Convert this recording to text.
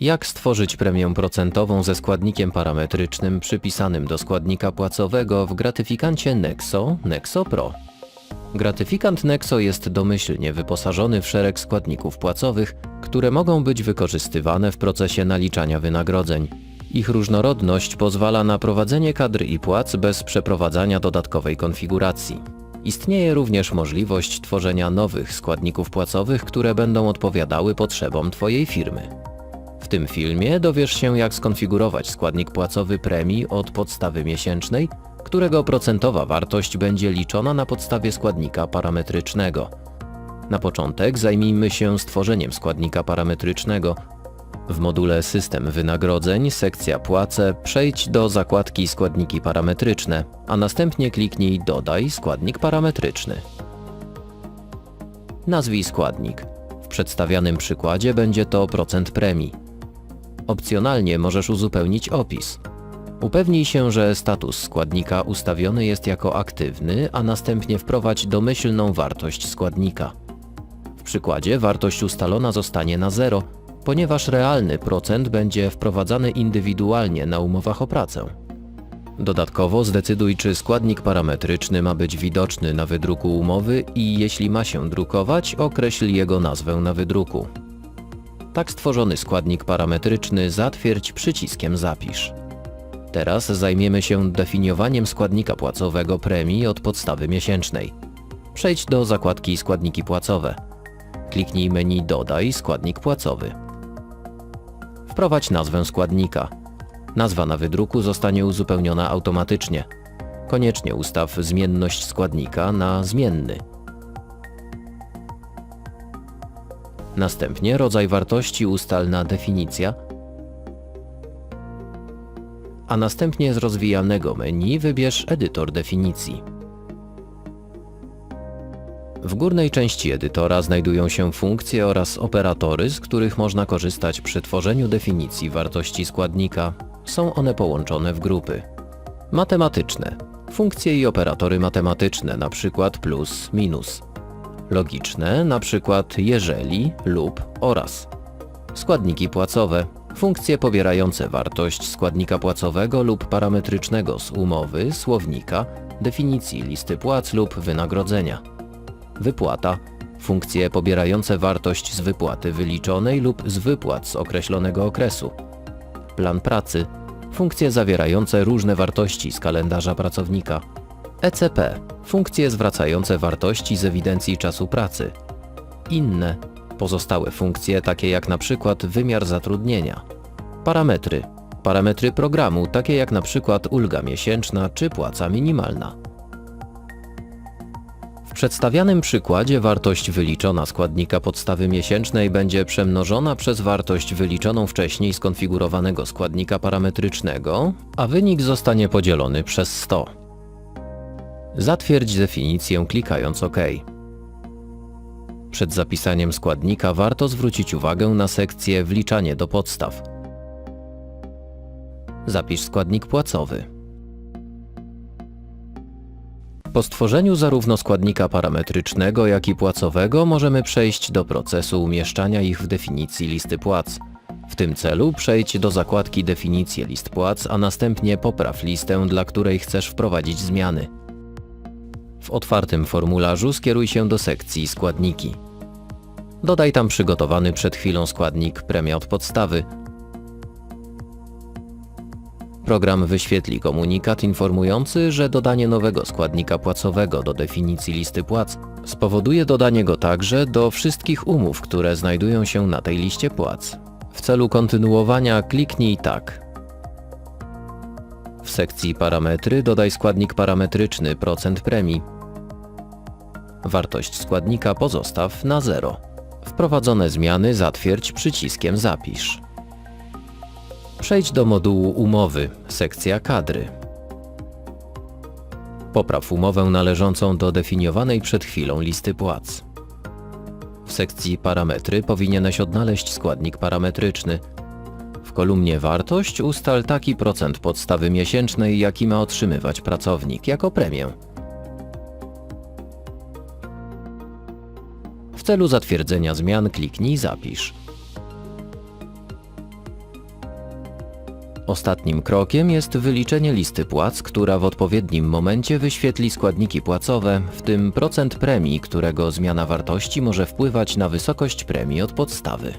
Jak stworzyć premię procentową ze składnikiem parametrycznym przypisanym do składnika płacowego w gratyfikancie Nexo Nexo Pro? Gratyfikant Nexo jest domyślnie wyposażony w szereg składników płacowych, które mogą być wykorzystywane w procesie naliczania wynagrodzeń. Ich różnorodność pozwala na prowadzenie kadr i płac bez przeprowadzania dodatkowej konfiguracji. Istnieje również możliwość tworzenia nowych składników płacowych, które będą odpowiadały potrzebom Twojej firmy. Tym filmie dowiesz się, jak skonfigurować składnik płacowy premii od podstawy miesięcznej, którego procentowa wartość będzie liczona na podstawie składnika parametrycznego. Na początek zajmijmy się stworzeniem składnika parametrycznego. W module System wynagrodzeń, sekcja Płace, przejdź do zakładki Składniki parametryczne, a następnie kliknij Dodaj składnik parametryczny. Nazwij składnik. W przedstawianym przykładzie będzie to procent premii. Opcjonalnie możesz uzupełnić opis. Upewnij się, że status składnika ustawiony jest jako aktywny, a następnie wprowadź domyślną wartość składnika. W przykładzie wartość ustalona zostanie na 0, ponieważ realny procent będzie wprowadzany indywidualnie na umowach o pracę. Dodatkowo zdecyduj, czy składnik parametryczny ma być widoczny na wydruku umowy i jeśli ma się drukować, określ jego nazwę na wydruku. Tak stworzony składnik parametryczny zatwierdź przyciskiem Zapisz. Teraz zajmiemy się definiowaniem składnika płacowego premii od podstawy miesięcznej. Przejdź do zakładki Składniki płacowe. Kliknij menu Dodaj składnik płacowy. Wprowadź nazwę składnika. Nazwa na wydruku zostanie uzupełniona automatycznie. Koniecznie ustaw zmienność składnika na zmienny. Następnie rodzaj wartości ustal na definicja, a następnie z rozwijanego menu wybierz edytor definicji. W górnej części edytora znajdują się funkcje oraz operatory, z których można korzystać przy tworzeniu definicji wartości składnika. Są one połączone w grupy. Matematyczne. Funkcje i operatory matematyczne, np. plus, minus. Logiczne, np. jeżeli, lub, oraz. Składniki płacowe. Funkcje pobierające wartość składnika płacowego lub parametrycznego z umowy, słownika, definicji listy płac lub wynagrodzenia. Wypłata. Funkcje pobierające wartość z wypłaty wyliczonej lub z wypłat z określonego okresu. Plan pracy. Funkcje zawierające różne wartości z kalendarza pracownika. ECP. Funkcje zwracające wartości z ewidencji czasu pracy. Inne. Pozostałe funkcje takie jak na przykład wymiar zatrudnienia. Parametry. Parametry programu takie jak na przykład ulga miesięczna czy płaca minimalna. W przedstawianym przykładzie wartość wyliczona składnika podstawy miesięcznej będzie przemnożona przez wartość wyliczoną wcześniej skonfigurowanego składnika parametrycznego, a wynik zostanie podzielony przez 100. Zatwierdź definicję klikając OK. Przed zapisaniem składnika warto zwrócić uwagę na sekcję Wliczanie do podstaw. Zapisz składnik płacowy. Po stworzeniu zarówno składnika parametrycznego, jak i płacowego możemy przejść do procesu umieszczania ich w definicji listy płac. W tym celu przejdź do zakładki Definicje list płac, a następnie popraw listę, dla której chcesz wprowadzić zmiany. W otwartym formularzu skieruj się do sekcji Składniki. Dodaj tam przygotowany przed chwilą składnik premia od podstawy. Program wyświetli komunikat informujący, że dodanie nowego składnika płacowego do definicji listy płac spowoduje dodanie go także do wszystkich umów, które znajdują się na tej liście płac. W celu kontynuowania kliknij tak. W sekcji Parametry dodaj składnik parametryczny procent premii. Wartość składnika pozostaw na 0. Wprowadzone zmiany zatwierdź przyciskiem Zapisz. Przejdź do modułu Umowy, sekcja Kadry. Popraw umowę należącą do definiowanej przed chwilą listy płac. W sekcji Parametry powinieneś odnaleźć składnik parametryczny. W kolumnie Wartość ustal taki procent podstawy miesięcznej, jaki ma otrzymywać pracownik jako premię. Celu zatwierdzenia zmian kliknij Zapisz. Ostatnim krokiem jest wyliczenie listy płac, która w odpowiednim momencie wyświetli składniki płacowe, w tym procent premii, którego zmiana wartości może wpływać na wysokość premii od podstawy.